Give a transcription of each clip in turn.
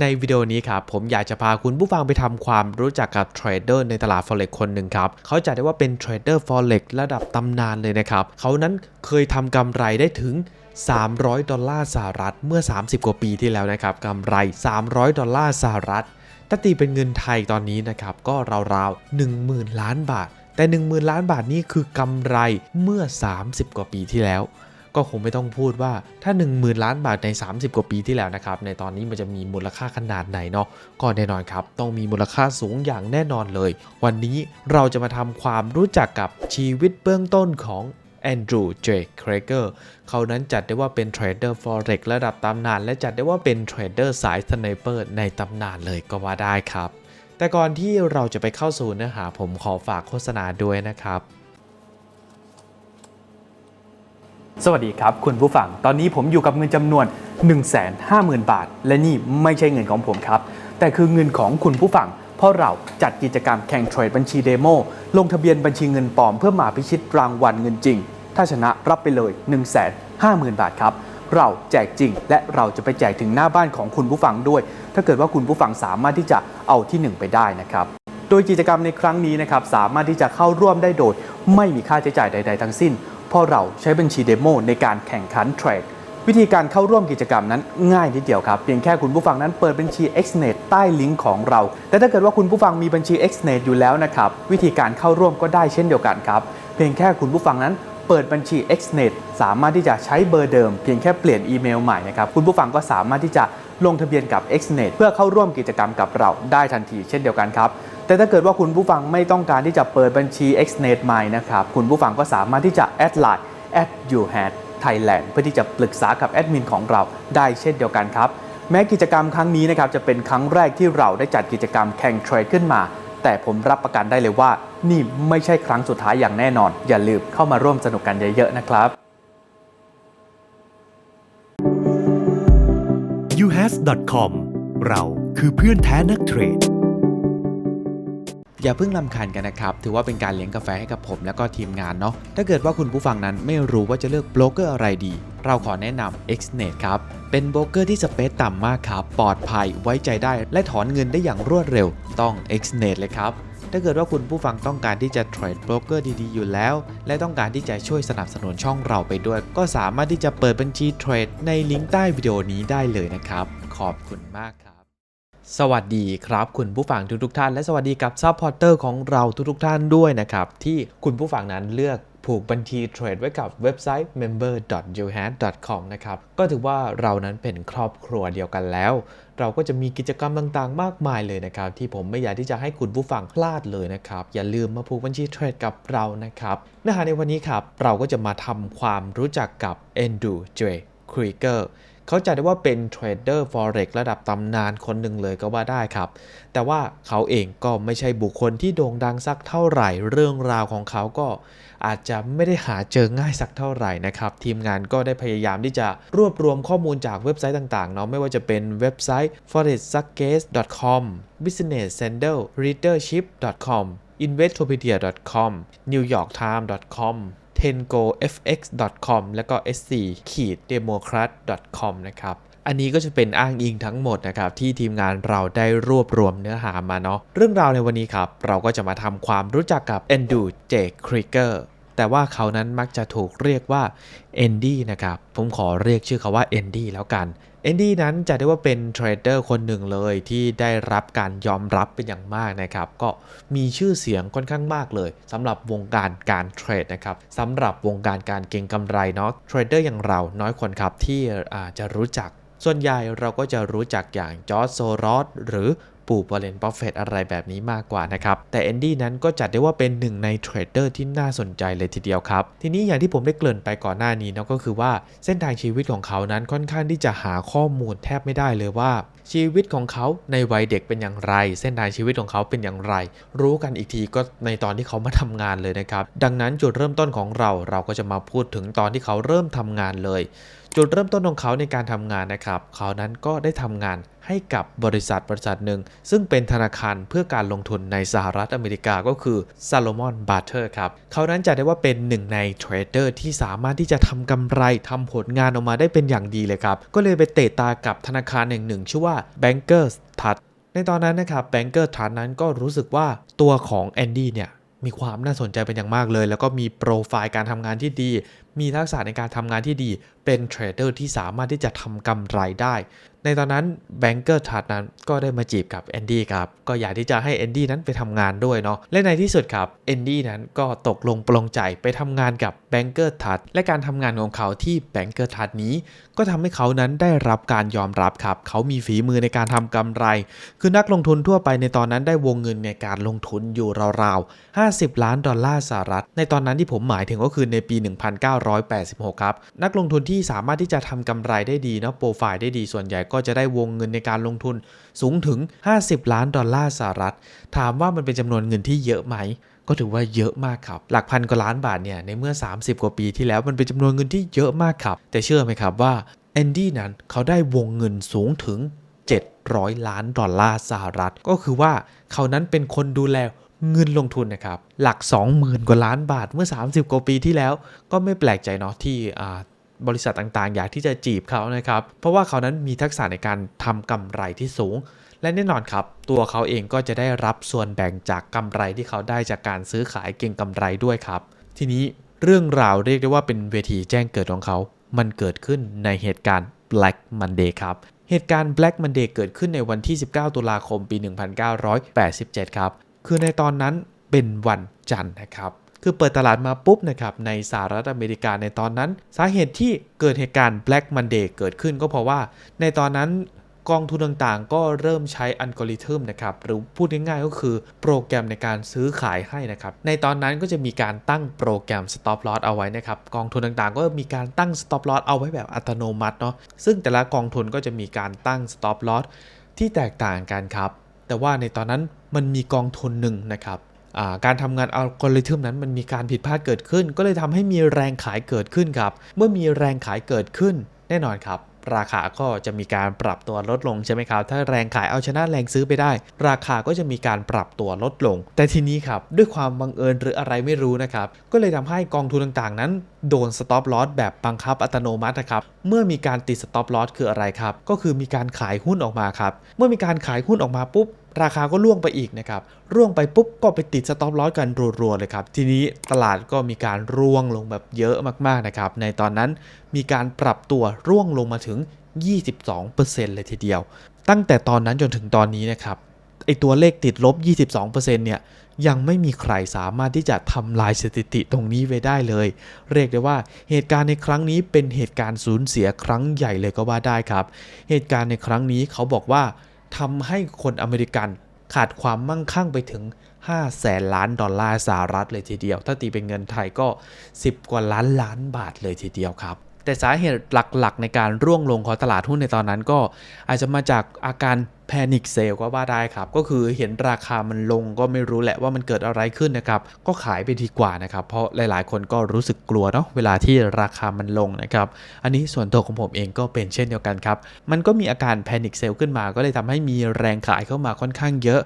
ในวิดีโอนี้ครับผมอยากจะพาคุณผู้ฟังไปทำความรู้จักกับเทรดเดอร์ในตลาด Forex คนหนึ่งครับ เขาจัดได้ว่าเป็นเทรดเดอร์ Forex ระดับตำนานเลยนะครับ เขานั้นเคยทำกำไรได้ถึง 300 ดอลลาร์สหรัฐเมื่อ 30 กว่าปีที่แล้วนะครับกำไร 300 ดอลลาร์สหรัฐถ้าตีเป็นเงินไทยตอนนี้นะครับก็ราวๆ10,000 ล้านบาท แต่ 10,000 ล้านบาทนี่คือกำไรเมื่อ 30 กว่าปีที่แล้ว ก็คงไม่ต้องพูดว่าถ้า 10,000 ล้านบาทใน 30 กว่าปีที่แล้วนะครับ ในตอนนี้มันจะมีมูลค่าขนาดไหนเนาะก็แน่นอนครับ ต้องมีมูลค่าสูงอย่างแน่นอนเลย วันนี้เราจะมาทำความรู้จักกับชีวิตเบื้องต้นของแอนดรูว์เจครเกอร์เขานั้นจัดได้ว่าเป็นเทรดเดอร์ Forex ระดับตำนาน และจัดได้ว่าเป็นเทรดเดอร์สายสไนเปอร์ในตำนานเลยก็ว่าได้ครับ แต่ก่อนที่เราจะไปเข้าสู่เนื้อหาผมขอฝากโฆษณาด้วยนะครับ สวัสดีครับ คุณผู้ฟัง ตอนนี้ผมอยู่กับเงินจำนวน 150,000 บาท และนี่ไม่ใช่เงินของผมครับ แต่คือเงินของคุณผู้ฟัง เพราะเราจัดกิจกรรมแข่งเทรดบัญชีเดโม ลงทะเบียนบัญชีเงินปลอมเพื่อมาพิชิตรางวัลเงินจริง ถ้าชนะรับไปเลย 150,000 บาทครับ เราแจกจริง และเราจะไปแจกถึงหน้าบ้านของคุณผู้ฟังด้วย ถ้าเกิดว่าคุณผู้ฟังสามารถที่จะเอาที่หนึ่งไปได้นะครับโดยกิจกรรมในครั้งนี้นะครับสามารถที่จะเข้าร่วมได้โดย ไม่มีค่าใช้จ่ายใด ๆ ทั้งสิ้น เพราะเราใช้บัญชีเดโมในการแข่งขันเทรดวิธีการเข้าร่วมกิจกรรมนั้นง่ายนิดเดียวครับ เพียงแค่คุณผู้ฟังนั้นเปิดบัญชี XNet ใต้ลิงก์ของเรา แต่ถ้าเกิดว่าคุณผู้ฟังมีบัญชี XNet อยู่แล้วนะครับวิธีการเข้าร่วมก็ได้เช่นเดียวกันครับเพียงแค่คุณผู้ฟังนั้นเปิดบัญชี XNet สามารถที่จะใช้เบอร์เดิมเพียงแค่เปลี่ยนอีเมลใหม่นะครับคุณผู้ฟังก็สามารถที่จะลงทะเบียนกับ XNet เพื่อเข้าร่วมกิจกรรมกับเราได้ทันทีเช่นเดียวกันครับ แต่ถ้าเกิดว่าคุณผู้ฟังไม่ต้องการที่จะเปิดบัญชี XNet ใหม่นะครับ คุณผู้ฟังก็สามารถที่จะแอดไลน์ at you had Thailand เพื่อที่จะปรึกษากับแอดมินของเราได้เช่นเดียวกันครับ แม้กิจกรรมครั้งนี้นะครับจะเป็นครั้งแรกที่เราได้จัดกิจกรรมแข่งเทรดขึ้นมา แต่ผมรับประกันได้เลยว่า นี่ไม่ใช่ครั้งสุดท้ายอย่างแน่นอน อย่าลืมเข้ามาร่วมสนุกกันเยอะๆนะครับ uhas.com เราคือเพื่อนแท้นักเทรด อย่าเพิ่งลำคาญกันนะครับ ถือว่าเป็นการเลี้ยงกาแฟให้กับผมแล้วก็ทีมงานเนาะ ถ้าเกิดว่าคุณผู้ฟังนั้นไม่รู้ว่าจะเลือกโบรกเกอร์อะไรดี เราขอแนะนำ XNet ครับ เป็นโบรกเกอร์ที่สเปซต่ำมากครับ ปลอดภัยไว้ใจได้ และถอนเงินได้อย่างรวดเร็ว ต้อง XNet เลยครับถ้าเกิดว่าคุณผู้ฟังต้องการที่จะเทรดโบรกเกอร์ดีๆ อยู่แล้ว และต้องการที่จะช่วยสนับสนุนช่องเราไปด้วย ก็สามารถที่จะเปิดบัญชีเทรดในลิงก์ใต้วิดีโอนี้ได้เลยนะครับ ขอบคุณมากครับ สวัสดีครับ คุณผู้ฟังทุกๆท่าน และสวัสดีกับซัพพอร์เตอร์ของเราทุกๆท่านด้วยนะครับ ที่คุณผู้ฟังนั้นเลือกผูกบัญชีเทรดไว้กับเว็บไซต์ member.yohat.com นะครับ ก็ถือว่าเรานั้นเป็นครอบครัวเดียวกันแล้ว เราก็จะมีกิจกรรมต่างๆ มากมายเลยนะครับ ที่ผมไม่อยากที่จะให้คุณผู้ฟังพลาดเลยนะครับ อย่าลืมมาผูกบัญชีเทรดกับเรานะครับเนื้อหาในวันนี้ครับ เราก็จะมาทำความรู้จักกับ Andrew J. Krieger เขาจัดได้ว่าเป็นเทรดเดอร์ Forex ระดับตำนานคนหนึ่งเลยก็ว่าได้ครับ แต่ว่าเขาเองก็ไม่ใช่บุคคลที่โด่งดังสักเท่าไหร่ เรื่องราวของเขาก็อาจจะไม่ได้หาเจอง่ายสักเท่าไหร่นะครับ ทีมงานก็ได้พยายามที่จะรวบรวมข้อมูลจากเว็บไซต์ต่างๆเนาะไม่ว่าจะเป็นเว็บไซต์ forexsuggest.com business sandal readership.com investopedia.com newyorktime.com tengofx.com แล้วก็ sc democrat.com นะครับอันนี้ก็จะเป็นอ้างอิงทั้งหมดนะครับที่ทีมงานเราได้รวบรวมเนื้อหามาเนาะเรื่องราวในวันนี้ครับ เราก็จะมาทำความรู้จักกับ Andrew J. Krieger แต่ว่าเขานั้นมักจะถูกเรียกว่า Andy นะครับผมขอเรียกชื่อเขาว่า Andy แล้วกัน เอนดี้นั้นจะได้ว่าเป็นเทรดเดอร์คนหนึ่งเลยที่ได้รับการยอมรับเป็นอย่างมากนะครับ ก็มีชื่อเสียงค่อนข้างมากเลยสำหรับวงการการเทรดนะครับสำหรับวงการการเก็งกำไรเนาะเทรดเดอร์อย่างเราน้อยคนครับที่อาจจะรู้จัก ส่วนใหญ่เราก็จะรู้จักอย่างจอร์จโซรอสหรือ ปู่บรเลนบัฟเฟตอะไรแบบนี้มากกว่านะครับ แต่แอนดี้นั้นก็จัดได้ว่าเป็นหนึ่งในเทรดเดอร์ที่น่าสนใจเลยทีเดียวครับ ทีนี้อย่างที่ผมได้เกริ่นไปก่อนหน้านี้นะก็คือว่าเส้นทางชีวิตของเขานั้นค่อนข้างที่จะหาข้อมูลแทบไม่ได้เลยว่า ชีวิตของเขาในวัยเด็กเป็นอย่างไร เส้นทางชีวิตของเขาเป็นอย่างไร รู้กันอีกทีก็ในตอนที่เขามาทำงานเลยนะครับดังนั้นจุดเริ่มต้นของเราเราก็จะมาพูดถึงตอนที่เขาเริ่มทำงานเลย จุดเริ่มต้นของเขาในการทำงานนะครับเขานั้นก็ได้ทำงานให้กับบริษัทบริษัทหนึ่ง ซึ่งเป็นธนาคารเพื่อการลงทุนในสหรัฐอเมริกาก็คือ Salomon b a r t e r ครับเขานั้นจะได้ว่าเป็นหนึ่งในเทรดเดอร์ที่สามารถที่จะทำกำไรทำผลงานออกมาได้เป็นอย่างดีเลยครับ ก็เลยไปเตะตากับธนาคารแห่งหนึ่งชื่อว่า Bankers Trust ในตอนนั้นนะครับ Banker Trust นั้นก็รู้สึกว่าตัวของแอนดี้เนี่ยมีความน่าสนใจเป็นอย่างมากเลย แล้วก็มีโปรไฟล์การทำงานที่ดีมีทักษะในการทำงานที่ดี เป็นเทรดเดอร์ที่สามารถที่จะทำกำไรได้ ในตอนนั้นแบงเกอร์ทัดนั้นก็ได้มาจีบกับแอนดี้ครับ ก็อยากที่จะให้แอนดี้นั้นไปทำงานด้วยเนาะ และในที่สุดครับแอนดี้นั้นก็ตกลงปลงใจไปทำงานกับแบงเกอร์ทัดและการทำงานของเขาที่แบงเกอร์ทัดนี้ ก็ทำให้เขานั้นได้รับการยอมรับครับ เขามีฝีมือในการทำกำไร คือนักลงทุนทั่วไปในตอนนั้นได้วงเงินในการลงทุนอยู่ราวๆ 50 ล้านดอลลาร์สหรัฐ ในตอนนั้นที่ผมหมายถึงก็คือในปี1986 ครับ นักลงทุนที่สามารถที่จะทำกำไรได้ดีนะโปรไฟล์ได้ดีส่วนใหญ่ก็จะได้วงเงินในการลงทุนสูงถึง 50 ล้านดอลลาร์สหรัฐ ถามว่ามันเป็นจำนวนเงินที่เยอะไหมก็ถือว่าเยอะมากครับ หลักพันกว่าล้านบาทเนี่ยในเมื่อ 30 กว่าปีที่แล้วมันเป็นจำนวนเงินที่เยอะมากครับ แต่เชื่อไหมครับว่าแอนดี้นั้นเขาได้วงเงินสูงถึง 700 ล้านดอลลาร์สหรัฐ ก็คือว่าเขานั้นเป็นคนดูแล เงินลงทุนนะครับ หลัก 20,000 กว่าล้านบาทเมื่อ 30 กว่าปีที่แล้ว ก็ไม่แปลกใจเนาะที่บริษัทต่างๆ อยากที่จะจีบเขานะครับ เพราะว่าเขานั้นมีทักษะในการทำกำไรที่สูง และแน่นอนครับ ตัวเขาเองก็จะได้รับส่วนแบ่งจากกำไรที่เขาได้จากการซื้อขายเก็งกำไรด้วยครับ ทีนี้เรื่องราวเรียกได้ว่าเป็นเวทีแจ้งเกิดของเขา มันเกิดขึ้นในเหตุการณ์ Black Monday ครับเหตุการณ์ Black Monday เกิดขึ้นในวันที่ 19 ตุลาคม ปี 1987 ครับ คือในตอนนั้นเป็นวันจันทร์นะครับ คือเปิดตลาดมาปุ๊บนะครับในสหรัฐอเมริกาในตอนนั้น สาเหตุที่เกิดเหตุการณ์ Black Monday เกิดขึ้นก็เพราะว่า ในตอนนั้นกองทุนต่างๆ ก็เริ่มใช้อัลกอริทึมนะครับ หรือพูดง่ายๆก็คือโปรแกรมในการซื้อขายให้นะครับ ในตอนนั้นก็จะมีการตั้งโปรแกรม stop loss เอาไว้นะครับ กองทุนต่างๆ ก็มีการตั้ง stop loss เอาไว้แบบอัตโนมัติเนาะซึ่งแต่ละกองทุนก็จะมีการตั้ง stop loss ที่แตกต่างกันครับ แต่ว่าในตอนนั้นมันมีกองทุนหนึ่งนะครับการทำงานอัลกอริทึมนั้นมันมีการผิดพลาดเกิดขึ้น ก็เลยทำให้มีแรงขายเกิดขึ้นครับ เมื่อมีแรงขายเกิดขึ้น แน่นอนครับ ราคาก็จะมีการปรับตัวลดลงใช่ไหมครับ ถ้าแรงขายเอาชนะแรงซื้อไปได้ ราคาก็จะมีการปรับตัวลดลง แต่ทีนี้ครับ ด้วยความบังเอิญหรืออะไรไม่รู้นะครับ ก็เลยทำให้กองทุนต่างๆ นั้น โดนสต็อปลอสแบบบังคับอัตโนมัตินะครับ เมื่อมีการติดสต็อปลอสคืออะไรครับ ก็คือมีการขายหุ้นออกมาครับ เมื่อมีการขายหุ้นออกมาปุ๊บ ราคาก็ล่วงไปอีกนะครับร่วงไปปุ๊บก็ไปติดสต็อปลอสกันรัวๆเลยครับ ทีนี้ตลาดก็มีการร่วงลงแบบเยอะมากๆนะครับในตอนนั้นมีการปรับตัวร่วงลงมาถึง 22%เลยทีเดียว ตั้งแต่ตอนนั้นจนถึงตอนนี้นะครับไอตัวเลขติดลบ 22%เนี่ยยังไม่มีใครสามารถที่จะทำลายสถิติตรงนี้ไว้ได้เลย เรียกได้ว่าเหตุการณ์ในครั้งนี้เป็นเหตุการณ์สูญเสียครั้งใหญ่เลยก็ว่าได้ครับ เหตุการณ์ในครั้งนี้เขาบอกว่า ทำให้คนอเมริกันขาดความมั่งคั่งไปถึง 5 แสนล้านดอลลาร์สหรัฐเลยทีเดียว ถ้าตีเป็นเงินไทยก็ 10 กว่าล้านล้านบาทเลยทีเดียวครับ แต่สาเหตุหลักๆ ในการร่วงลงของตลาดหุ้นในตอนนั้นก็อาจจะมาจากอาการแพนิคเซลก็ว่าได้ครับ ก็คือเห็นราคามันลงก็ไม่รู้แหละว่ามันเกิดอะไรขึ้นนะครับ ก็ขายไปดีกว่านะครับ เพราะหลายๆ คนก็รู้สึกกลัวเนาะเวลาที่ราคามันลงนะครับ อันนี้ส่วนตัวของผมเองก็เป็นเช่นเดียวกันครับ มันก็มีอาการแพนิคเซลขึ้นมา ก็เลยทำให้มีแรงขายเข้ามาค่อนข้างเยอะ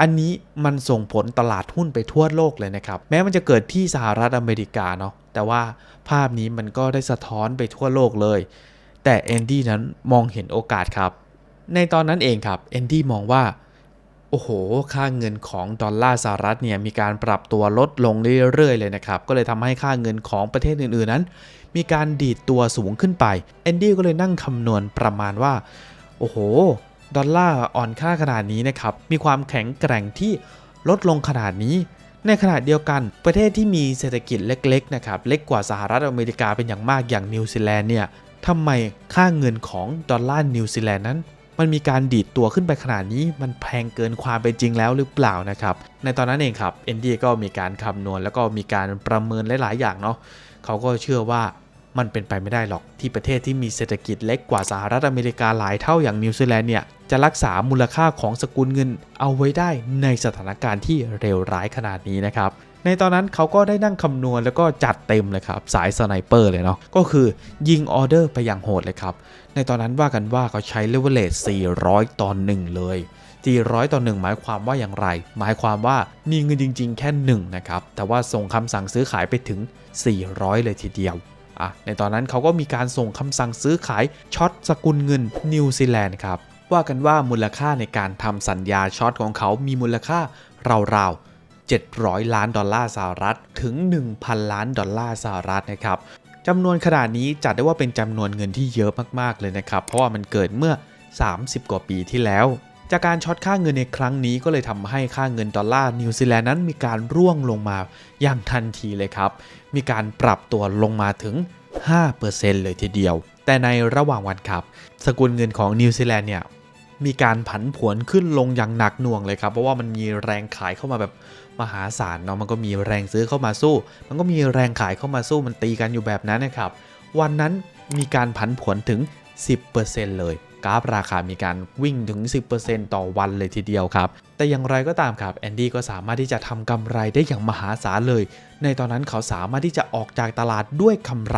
อันนี้มันส่งผลตลาดหุ้นไปทั่วโลกเลยนะครับ แม้มันจะเกิดที่สหรัฐอเมริกาเนาะแต่ว่าภาพนี้มันก็ได้สะท้อนไปทั่วโลกเลย แต่แอนดี้นั้นมองเห็นโอกาสครับ ในตอนนั้นเองครับแอนดี้มองว่าโอ้โห ค่าเงินของดอลลาร์สหรัฐเนี่ยมีการปรับตัวลดลงเรื่อยๆเลยนะครับ ก็เลยทำให้ค่าเงินของประเทศอื่นๆนั้น มีการดีดตัวสูงขึ้นไปแอนดี้ก็เลยนั่งคำนวณประมาณว่า โอ้โห ดอลลาร์อ่อนค่าขนาดนี้นะครับมีความแข็งแกร่งที่ลดลงขนาดนี้ ในขณะเดียวกันประเทศที่มีเศรษฐกิจเล็กๆนะครับเล็กกว่าสหรัฐอเมริกาเป็นอย่างมากอย่างนิวซีแลนด์เนี่ยทำไมค่าเงินของดอลลาร์นิวซีแลนด์นั้น มันมีการดีดตัวขึ้นไปขนาดนี้ มันแพงเกินความเป็นจริงแล้วหรือเปล่านะครับในตอนนั้นเองครับเอนดี้ก็มีการคำนวณแล้วก็มีการประเมินหลายๆอย่างเนาะเขาก็เชื่อว่า มันเป็นไปไม่ได้หรอกที่ประเทศที่มีเศรษฐกิจเล็กกว่าสหรัฐอเมริกาหลายเท่าอย่างนิวซีแลนด์เนี่ยจะรักษามูลค่าของสกุลเงินเอาไว้ได้ในสถานการณ์ที่เลวร้ายขนาดนี้นะครับในตอนนั้นเขาก็ได้นั่งคำนวณแล้วก็จัดเต็มเลยครับ สายสไนเปอร์เลยเนาะก็คือยิงออเดอร์ไปอย่างโหดเลยครับ ในตอนนั้นว่ากันว่าเขาใช้เลเวลเลต400 ต่อ1เลย 400 ต่อ1หมายความว่าอย่างไร หมายความว่ามีเงินจริง ๆ แค่1นะครับแต่ว่าส่งคำสั่งซื้อขายไปถึง 400 เลยทีเดียว อะในตอนนั้นเขาก็มีการส่งคำสั่งซื้อขายช็อตสกุลเงินนิวซีแลนด์ครับว่ากันว่ามูลค่าในการทำสัญญาช็อตของเขามีมูลค่าราวๆ700 ล้านดอลลาร์สหรัฐถึง 1,000 ล้านดอลลาร์สหรัฐนะครับจำนวนขนาดนี้จัดได้ว่าเป็นจำนวนเงินที่เยอะมากๆเลยนะครับ เพราะว่ามันเกิดเมื่อ 30 กว่าปีที่แล้ว จากการช็อตค่าเงินในครั้งนี้ก็เลยทำให้ค่าเงินดอลลาร์นิวซีแลนด์นั้นมีการร่วงลงมาอย่างทันทีเลยครับ มีการปรับตัวลงมาถึง 5%เลยทีเดียว แต่ในระหว่างวันครับ สกุลเงินของนิวซีแลนด์เนี่ยมีการผันผวนขึ้นลงอย่างหนักหน่วงเลยครับ เพราะว่ามันมีแรงขายเข้ามาแบบมหาศาลเนาะมันก็มีแรงซื้อเข้ามาสู้ มันก็มีแรงขายเข้ามาสู้มันตีกันอยู่แบบนั้นนะครับ วันนั้นมีการผันผวนถึง 10%เลย กราฟราคามีการวิ่งถึง 10%ต่อวันเลยทีเดียวครับ แต่อย่างไรก็ตามครับแอนดี้ก็สามารถที่จะทำกำไรได้อย่างมหาศาลเลย ในตอนนั้นเขาสามารถที่จะออกจากตลาดด้วยกำไร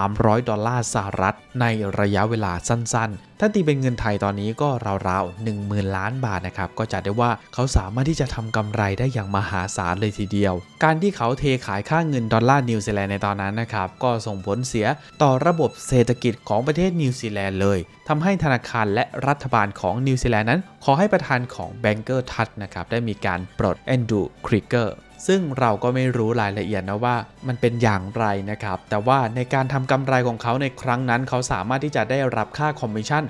300 ดอลลาร์สหรัฐ ในระยะเวลาสั้นๆ ถ้าตีเป็นเงินไทยตอนนี้ก็ราวๆ10,000 ล้านบาทนะครับ ก็จะได้ว่าเขาสามารถที่จะทำกำไรได้อย่างมหาศาลเลยทีเดียว การที่เขาเทขายค่าเงินดอลลาร์นิวซีแลนด์ในตอนนั้นนะครับก็ส่งผลเสียต่อระบบเศรษฐกิจของประเทศนิวซีแลนด์เลยทำให้ธนาคารและรัฐบาลของนิวซีแลนด์นั้น ขอให้ประธานของแบงเกอร์ทัชนะครับได้มีการปลดแอนดูคริกเกอร์ ซึ่งเราก็ไม่รู้รายละเอียดนะว่ามันเป็นอย่างไรนะครับ แต่ว่าในการทำกำไรของเขาในครั้งนั้น เขาสามารถที่จะได้รับค่าคอมมิชชั่น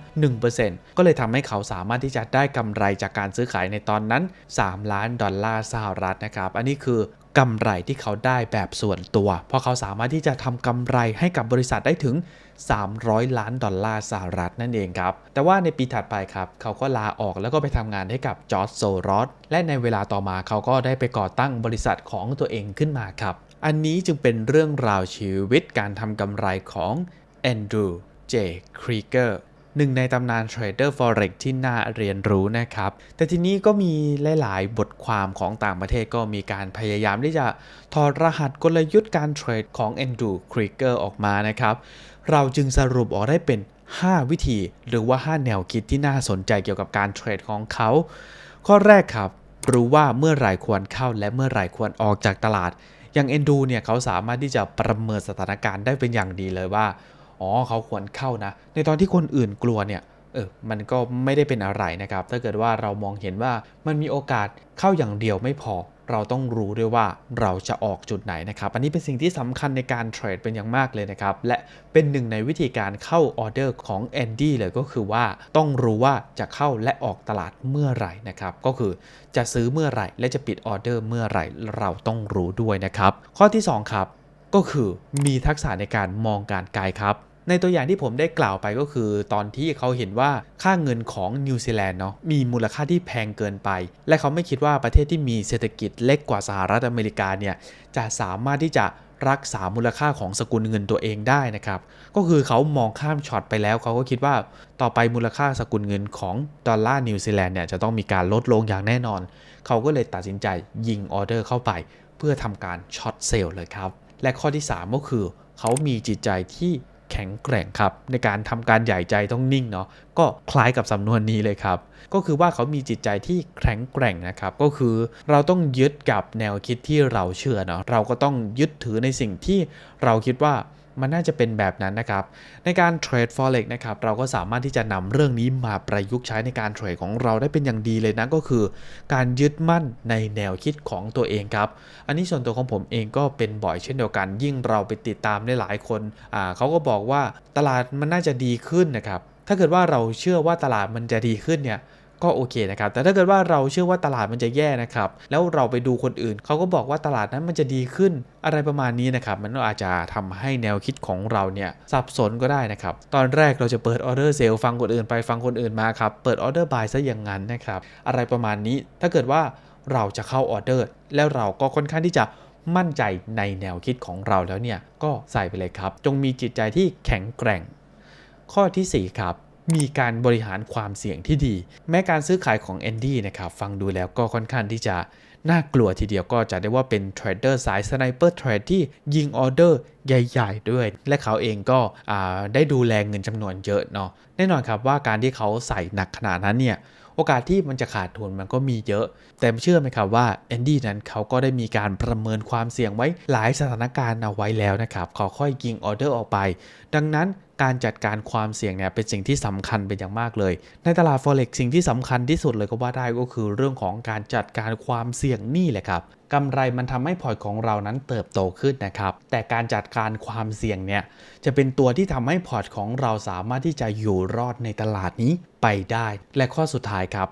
1%ก็เลยทำให้เขาสามารถที่จะได้กำไรจากการซื้อขายในตอนนั้น 3 ล้านดอลลาร์สหรัฐนะครับ อันนี้คือกำไรที่เขาได้แบบส่วนตัว เพราะเขาสามารถที่จะทำกำไรให้กับบริษัทได้ถึง 300 ล้านดอลลาร์สหรัฐนั่นเองครับ แต่ว่าในปีถัดไปครับเขาก็ลาออกแล้วก็ไปทำงานให้กับจอร์จโซรอสและในเวลาต่อมาเขาก็ได้ไปก่อตั้งบริษัทของตัวเองขึ้นมาครับ อันนี้จึงเป็นเรื่องราวชีวิตการทำกำไรของแอนดรูเจครีเกอร์ หนึ่งในตำนานเทรดเดอร์ Forex ที่น่าเรียนรู้นะครับ แต่ทีนี้ก็มีหลาย ๆ บทความของต่างประเทศก็มีการพยายามที่จะถอดรหัสกลยุทธ์การเทรดของ Andrew Krieger ออกมานะครับ เราจึงสรุปออกได้เป็น 5 วิธีหรือว่า 5 แนวคิดที่น่าสนใจเกี่ยวกับการเทรดของเขา ข้อแรกครับ รู้ว่าเมื่อไหร่ควรเข้าและเมื่อไหร่ควรออกจากตลาด อย่างเอนดูเนี่ยเขาสามารถที่จะประเมินสถานการณ์ได้เป็นอย่างดีเลยว่า อ๋อเขาควรเข้านะ ในตอนที่คนอื่นกลัวเนี่ยเออมันก็ไม่ได้เป็นอะไรนะครับ ถ้าเกิดว่าเรามองเห็นว่ามันมีโอกาสเข้าอย่างเดียวไม่พอ เราต้องรู้ด้วยว่าเราจะออกจุดไหนนะครับ อันนี้เป็นสิ่งที่สำคัญในการเทรดเป็นอย่างมากเลยนะครับ และเป็นหนึ่งในวิธีการเข้าออเดอร์ของแอนดี้เลยก็คือว่าต้องรู้ว่าจะเข้าและออกตลาดเมื่อไหร่นะครับ ก็คือจะซื้อเมื่อไหร่ และจะปิดออเดอร์เมื่อไหร่เราต้องรู้ด้วยนะครับ ข้อที่สองครับ ก็คือมีทักษะในการมองการไกลครับ ในตัวอย่างที่ผมได้กล่าวไปก็คือ ตอนที่เขาเห็นว่าค่าเงินของนิวซีแลนด์เนาะมีมูลค่าที่แพงเกินไป และเขาไม่คิดว่าประเทศที่มีเศรษฐกิจเล็กกว่าสหรัฐอเมริกาเนี่ยจะสามารถที่จะรักษามูลค่าของสกุลเงินตัวเองได้นะครับ ก็คือเขามองข้ามช็อตไปแล้ว เขาก็คิดว่าต่อไปมูลค่าสกุลเงินของดอลลาร์นิวซีแลนด์เนี่ยจะต้องมีการลดลงอย่างแน่นอน เขาก็เลยตัดสินใจยิงออเดอร์เข้าไป เพื่อทำการช็อตเซลล์เลยครับ และข้อที่ 3 ก็คือ เขามีจิตใจที่ แข็งแกร่งครับ ในการทำการใหญ่ใจต้องนิ่งเนาะก็คล้ายกับสำนวนนี้เลยครับ ก็คือว่าเขามีจิตใจที่แข็งแกร่งนะครับ ก็คือเราต้องยึดกับแนวคิดที่เราเชื่อเนาะเราก็ต้องยึดถือในสิ่งที่เราคิดว่า มันน่าจะเป็นแบบนั้นนะครับ ในการเทรด forex นะครับ เราก็สามารถที่จะนำเรื่องนี้มาประยุกต์ใช้ในการเทรดของเราได้เป็นอย่างดีเลยนะ ก็คือ การยึดมั่นในแนวคิดของตัวเองครับ อันนี้ส่วนตัวของผมเองก็เป็นบ่อยเช่นเดียวกัน ยิ่งเราไปติดตามได้หลายคนอ่าเขาก็บอกว่าตลาดมันน่าจะดีขึ้นนะครับ ถ้าเกิดว่าเราเชื่อว่าตลาดมันจะดีขึ้นเนี่ย ก็โอเคนะครับ แต่ถ้าเกิดว่าเราเชื่อว่าตลาดมันจะแย่นะครับ แล้วเราไปดูคนอื่น เขาก็บอกว่าตลาดนั้นมันจะดีขึ้นอะไรประมาณนี้นะครับ มันก็อาจจะทำให้แนวคิดของเราเนี่ยสับสนก็ได้นะครับ ตอนแรกเราจะเปิดออเดอร์เซลล์ฟังคนอื่นไปฟังคนอื่นมาครับ เปิดออเดอร์บายซะอย่างนั้นนะครับ อะไรประมาณนี้ ถ้าเกิดว่าเราจะเข้าออเดอร์ แล้วเราก็ค่อนข้างที่จะมั่นใจในแนวคิดของเราแล้วเนี่ย ก็ใส่ไปเลยครับ จงมีจิตใจที่แข็งแกร่ง ข้อทีสี่4 ครับ มีการบริหารความเสี่ยงที่ดี แม้การซื้อขายของแอนดี้นะครับฟังดูแล้วก็ค่อนข้างที่จะน่ากลัวทีเดียวก็จะได้ว่าเป็นเทรดเดอร์สายสไนเปอร์เทรดที่ยิงออเดอร์ใหญ่ๆด้วย และเขาเองก็ได้ดูแลเงินจำนวนเยอะเนาะแน่นอนครับว่าการที่เขาใส่หนักขนาดนั้นเนี่ยโอกาสที่มันจะขาดทุนมันก็มีเยอะ แต่เชื่อไหมครับว่าแอนดี้นั้นเขาก็ได้มีการประเมินความเสี่ยงไว้หลายสถานการณ์เอาไว้แล้วนะครับขอค่อยยิงออเดอร์ออกไป ดังนั้น การจัดการความเสี่ยงเนี่ยเป็นสิ่งที่สำคัญเป็นอย่างมากเลย ในตลาด forex สิ่งที่สำคัญที่สุดเลยก็ว่าได้ก็คือเรื่องของการจัดการความเสี่ยงนี่แหละครับกำไรมันทำให้พอร์ตของเรานั้นเติบโตขึ้นนะครับ แต่การจัดการความเสี่ยงเนี่ยจะเป็นตัวที่ทำให้พอร์ตของเราสามารถที่จะอยู่รอดในตลาดนี้ไปได้ และข้อสุดท้ายครับ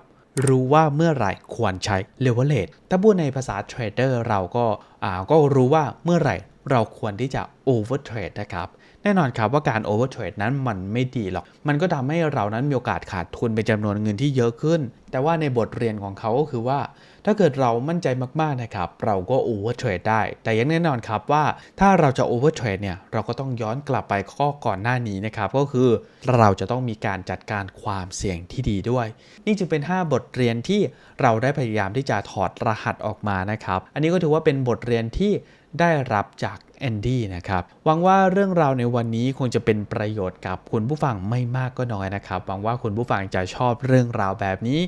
รู้ว่าเมื่อไหร่ควรใช้ leverage ถ้าพูดในภาษาเทรดเดอร์เราก็อ่าก็รู้ว่าเมื่อไหร่เราควรที่จะ over trade นะครับ แน่นอนครับว่าการ over trade นั้นมันไม่ดีหรอก มันก็ทำให้เรานั้นมีโอกาสขาดทุนเป็นจำนวนเงินที่เยอะขึ้น แต่ว่าในบทเรียนของเขาก็คือว่า ถ้าเกิดเรามั่นใจมากๆนะครับ เราก็ over trade ได้ แต่ยังแน่นอนครับว่าถ้าเราจะ over trade เนี่ย เราก็ต้องย้อนกลับไปข้อก่อนหน้านี้นะครับ ก็คือเราจะต้องมีการจัดการความเสี่ยงที่ดีด้วย นี่จึงเป็น 5 บทเรียนที่เราได้พยายามที่จะถอดรหัสออกมานะครับ อันนี้ก็ถือว่าเป็นบทเรียนที่ได้รับจาก แอนดี้นะครับหวังว่าเรื่องราวในวันนี้คงจะเป็นประโยชน์กับคุณผู้ฟังไม่มากก็น้อยนะครับหวังว่าคุณผู้ฟังจะชอบเรื่องราวแบบนี้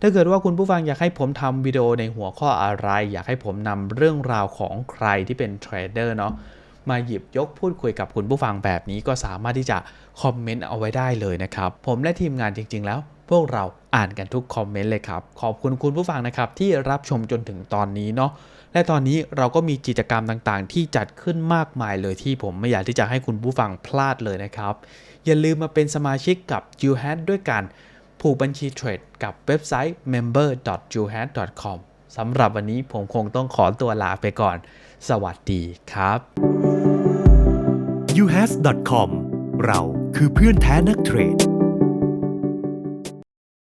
ถ้าเกิดว่าคุณผู้ฟังอยากให้ผมทำวิดีโอในหัวข้ออะไร อยากให้ผมนำเรื่องราวของใครที่เป็นเทรดเดอร์เนาะมาหยิบยกพูดคุยกับคุณผู้ฟังแบบนี้ก็สามารถที่จะคอมเมนต์เอาไว้ได้เลยนะครับ ผมและทีมงานจริง ๆ แล้ว พวกเราอ่านกันทุกคอมเมนต์เลยครับ ขอบคุณคุณผู้ฟังนะครับที่รับชมจนถึงตอนนี้เนาะและตอนนี้เราก็มีกิจกรรมต่างๆ ที่จัดขึ้นมากมายเลยที่ผมไม่อยากที่จะให้คุณผู้ฟังพลาดเลยนะครับ อย่าลืมมาเป็นสมาชิกกับ u h a t ด้วยกัน ผูกบัญชีเทรดกับเว็บไซต์ member.juhat.com สำหรับวันนี้ผมคงต้องขอตัวลาไปก่อน สวัสดีครับ uhas.com เราคือเพื่อนแท้นักเทรด